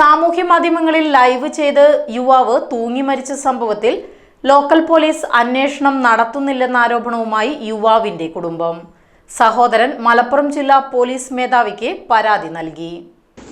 സാമൂഹ്യ മാധ്യമങ്ങളിൽ ലൈവ് ചെയ്ത് യുവാവ് തൂങ്ങി മരിച്ച സംഭവത്തിൽ ലോക്കൽ പോലീസ് അന്വേഷണം നടത്തുന്നില്ലെന്ന ആരോപണവുമായി യുവാവിന്റെ കുടുംബം. സഹോദരൻ മലപ്പുറം ജില്ലാ പോലീസ് മേധാവിക്ക് പരാതി നൽകി.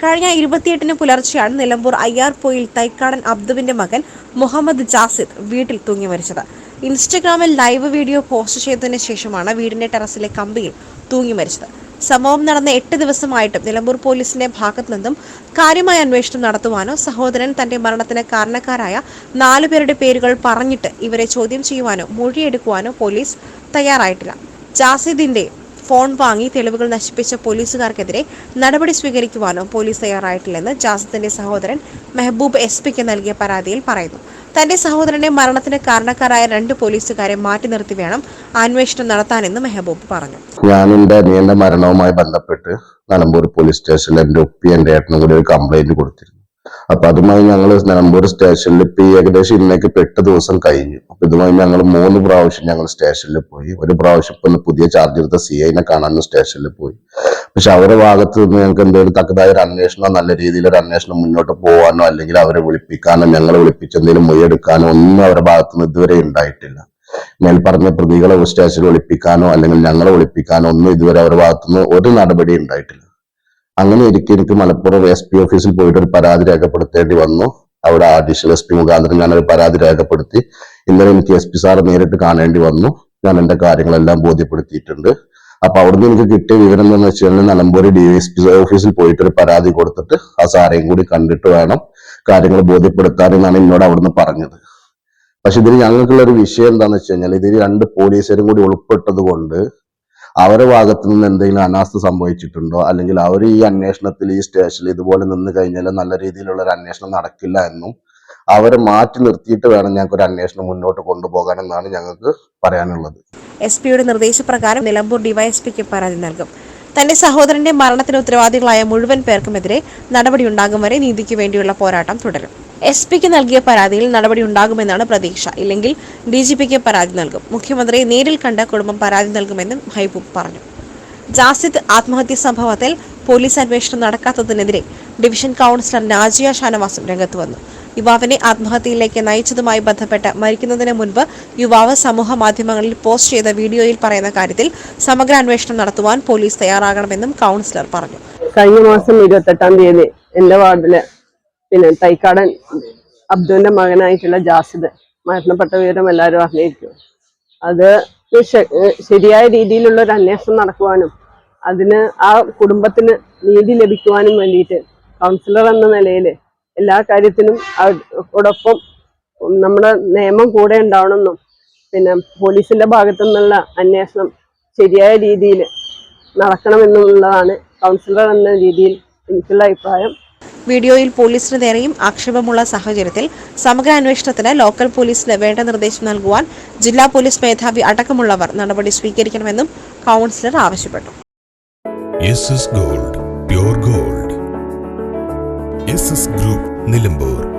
കഴിഞ്ഞ ഇരുപത്തിയെട്ടിന് പുലർച്ചെയാണ് നിലമ്പൂർ അയ്യാർപൊയിൽ തൈക്കാടൻ അബ്ദുവിന്റെ മകൻ മുഹമ്മദ് ജാസിദ് വീട്ടിൽ തൂങ്ങി മരിച്ചത്. ഇൻസ്റ്റഗ്രാമിൽ ലൈവ് വീഡിയോ പോസ്റ്റ് ചെയ്തതിനു ശേഷമാണ് വീടിന്റെ ടെറസിലെ കമ്പിയിൽ തൂങ്ങി മരിച്ചത്. സംഭവം നടന്ന എട്ട് ദിവസമായിട്ടും നിലമ്പൂർ പോലീസിന്റെ ഭാഗത്തു നിന്നും കാര്യമായ അന്വേഷണം നടത്തുവാനോ സഹോദരൻ തന്റെ മരണത്തിന് കാരണക്കാരായ നാലുപേരുടെ പേരുകൾ പറഞ്ഞിട്ട് ഇവരെ ചോദ്യം ചെയ്യുവാനോ മൊഴിയെടുക്കുവാനോ പോലീസ് തയ്യാറായിട്ടില്ല. ജാസിദിന്റെ ഫോൺ വാങ്ങി തെളിവുകൾ നശിപ്പിച്ച പോലീസുകാർക്കെതിരെ നടപടി സ്വീകരിക്കുവാനോ പോലീസ് തയ്യാറായിട്ടില്ലെന്ന് ജാസത്തിന്റെ സഹോദരൻ മെഹബൂബ് എസ് പിക്ക് നൽകിയ പരാതിയിൽ പറയുന്നു. തന്റെ സഹോദരനെ മരണത്തിന് കാരണക്കാരായ രണ്ട് പോലീസുകാരെ മാറ്റി നിർത്തി വേണം അന്വേഷണം നടത്താനെന്ന് മെഹബൂബ് പറഞ്ഞു. ഞാൻ എന്റെ മരണവുമായി ബന്ധപ്പെട്ട് നിലമ്പൂർ പോലീസ് സ്റ്റേഷനിൽ എന്റെ ഉപ്പി എന്റെ ഏട്ടനും കൂടി ഒരു കംപ്ലൈന്റ് കൊടുത്തിരുന്നു. അപ്പൊ അതുമായി ഞങ്ങൾ നിലമ്പൂർ സ്റ്റേഷനിൽ ഇപ്പൊ ഈ ഏകദേശം ഇന്നേക്ക് എട്ട് ദിവസം കഴിഞ്ഞു. അപ്പൊ ഇതുമായി ഞങ്ങൾ മൂന്ന് പ്രാവശ്യം ഞങ്ങൾ സ്റ്റേഷനിൽ പോയി. ഒരു പ്രാവശ്യം ഇപ്പൊ പുതിയ ചാർജ് എടുത്ത സി ഐനെ കാണാനും സ്റ്റേഷനിൽ പോയി. പക്ഷെ അവരുടെ ഭാഗത്ത് നിന്ന് ഞങ്ങൾക്ക് എന്തെങ്കിലും തക്കതായ ഒരു അന്വേഷണം നല്ല രീതിയിൽ ഒരു അന്വേഷണം മുന്നോട്ട് പോകാനോ അല്ലെങ്കിൽ അവരെ വിളിപ്പിക്കാനോ ഞങ്ങളെ വിളിപ്പിച്ച് എന്തെങ്കിലും മൊഴിയെടുക്കാനോ ഒന്നും അവരുടെ ഭാഗത്ത് നിന്ന് ഇതുവരെ ഉണ്ടായിട്ടില്ല. മേൽപ്പറഞ്ഞ പ്രതികളെ സ്റ്റേഷനിൽ ഒളിപ്പിക്കാനോ അല്ലെങ്കിൽ ഞങ്ങളെ ഒളിപ്പിക്കാനോ ഒന്നും ഇതുവരെ അവരുടെ ഭാഗത്തുനിന്ന് ഒരു നടപടി ഉണ്ടായിട്ടില്ല. അങ്ങനെ ഇരിക്കെ എനിക്ക് മലപ്പുറം എസ് പി ഓഫീസിൽ പോയിട്ട് ഒരു പരാതി രേഖപ്പെടുത്തേണ്ടി വന്നു. അവിടെ അഡീഷണൽ എസ് പി മുഖാന്തരം ഞാനൊരു പരാതി രേഖപ്പെടുത്തി. ഇന്നലെ എനിക്ക് എസ് പി സാറെ നേരിട്ട് കാണേണ്ടി വന്നു. ഞാൻ എന്റെ കാര്യങ്ങളെല്ലാം ബോധ്യപ്പെടുത്തിയിട്ടുണ്ട്. അപ്പൊ അവിടുന്ന് എനിക്ക് കിട്ടിയ വിവരം എന്താണെന്ന് വെച്ച് കഴിഞ്ഞാൽ നിലമ്പൂർ ഡി എസ് പി ഓഫീസിൽ പോയിട്ട് ഒരു പരാതി കൊടുത്തിട്ട് ആ സാറേയും കൂടി കണ്ടിട്ട് വേണം കാര്യങ്ങൾ ബോധ്യപ്പെടുത്താൻ എന്നാണ് എന്നോട് അവിടുന്ന് പറഞ്ഞത്. പക്ഷെ ഇതിൽ ഞങ്ങൾക്കുള്ള ഒരു വിഷയം എന്താണെന്ന് വെച്ച് കഴിഞ്ഞാൽ ഇതിൽ രണ്ട് പോലീസുകാരും കൂടി ഉൾപ്പെട്ടത് കൊണ്ട് അവരുടെ ഭാഗത്തു നിന്ന് എന്തെങ്കിലും അനാസ്ഥ സംഭവിച്ചിട്ടുണ്ടോ? അല്ലെങ്കിൽ അവർ ഈ അന്വേഷണത്തിൽ ഈ സ്റ്റേഷനിൽ ഇതുപോലെ നിന്ന് കഴിഞ്ഞാൽ നല്ല രീതിയിലുള്ള ഒരു അന്വേഷണം നടക്കില്ല എന്നും അവരെ മാറ്റി നിർത്തിയിട്ട് വേണം ഞങ്ങൾക്ക് ഒരു അന്വേഷണം മുന്നോട്ട് കൊണ്ടുപോകാൻ എന്നാണ് ഞങ്ങൾക്ക് പറയാനുള്ളത്. എസ് പിയുടെ നിർദ്ദേശപ്രകാരം നിലമ്പൂർ ഡിവൈഎസ്പിക്ക് പരാതി നൽകും. തന്റെ സഹോദരന്റെ മരണത്തിന് ഉത്തരവാദികളായ മുഴുവൻ പേർക്കുമെതിരെ നടപടിയുണ്ടാകും വരെ നീതിക്ക് വേണ്ടിയുള്ള പോരാട്ടം തുടരും. എസ് പിക്ക് നൽകിയ പരാതിയിൽ നടപടി ഉണ്ടാകുമെന്നാണ് പ്രതീക്ഷ. ഇല്ലെങ്കിൽ ഡി ജി പിക്ക് പരാതി നൽകും. മുഖ്യമന്ത്രിയെ നേരിൽ കണ്ട കുടുംബം പരാതി നൽകുമെന്നും ഹൈബൂബ് പറഞ്ഞു. ജാസിദ് ആത്മഹത്യ സംഭവത്തിൽ പോലീസ് അന്വേഷണം നടക്കാത്തതിനെതിരെ ഡിവിഷൻ കൗൺസിലർ നാജിയ ഷാനവാസും രംഗത്ത് വന്നു. യുവാവിനെ ആത്മഹത്യയിലേക്ക് നയിച്ചതുമായി ബന്ധപ്പെട്ട് മരിക്കുന്നതിന് മുൻപ് യുവാവ് സമൂഹ മാധ്യമങ്ങളിൽ പോസ്റ്റ് ചെയ്ത വീഡിയോയിൽ പറയുന്ന കാര്യത്തിൽ സമഗ്ര അന്വേഷണം നടത്തുവാൻ പോലീസ് തയ്യാറാകണമെന്നും കൗൺസിലർ പറഞ്ഞു. കഴിഞ്ഞ മാസം ഇരുപത്തെട്ടാം തീയതി എന്റെ വാർഡിൽ പിന്നെ തൈക്കാടൻ അബ്ദുവിന്റെ മകനായിട്ടുള്ള ജാസിദ്. മരണപ്പെട്ട വിവരം എല്ലാവരും അറിഞ്ഞിരിക്കും. അത് ശരിയായ രീതിയിലുള്ള ഒരു അന്വേഷണം നടക്കുവാനും അതിന് ആ കുടുംബത്തിന് നീതി ലഭിക്കുവാനും വേണ്ടിയിട്ട് കൗൺസിലർ എന്ന നിലയിൽ എല്ലാ കാര്യത്തിനും അതോടൊപ്പം നമ്മുടെ നിയമം കൂടെ ഉണ്ടാവണമെന്നും പിന്നെ പോലീസിന്റെ ഭാഗത്തു നിന്നുള്ള അന്വേഷണം ശരിയായ രീതിയിൽ നടക്കണമെന്നുള്ളതാണ് കൗൺസിലർ എന്ന രീതിയിൽ എനിക്കുള്ള അഭിപ്രായം. വീഡിയോയിൽ പോലീസിന് നേരെയും ആക്ഷേപമുള്ള സാഹചര്യത്തിൽ സമഗ്ര അന്വേഷണത്തിന് ലോക്കൽ പോലീസിന് വേണ്ട നിർദ്ദേശം നൽകുവാൻ ജില്ലാ പോലീസ് മേധാവി അടക്കമുള്ളവർ നടപടി സ്വീകരിക്കണമെന്നും കൗൺസിലർ ആവശ്യപ്പെട്ടു. Gold gold. ഗ്രൂപ്പ് നിലമ്പൂർ.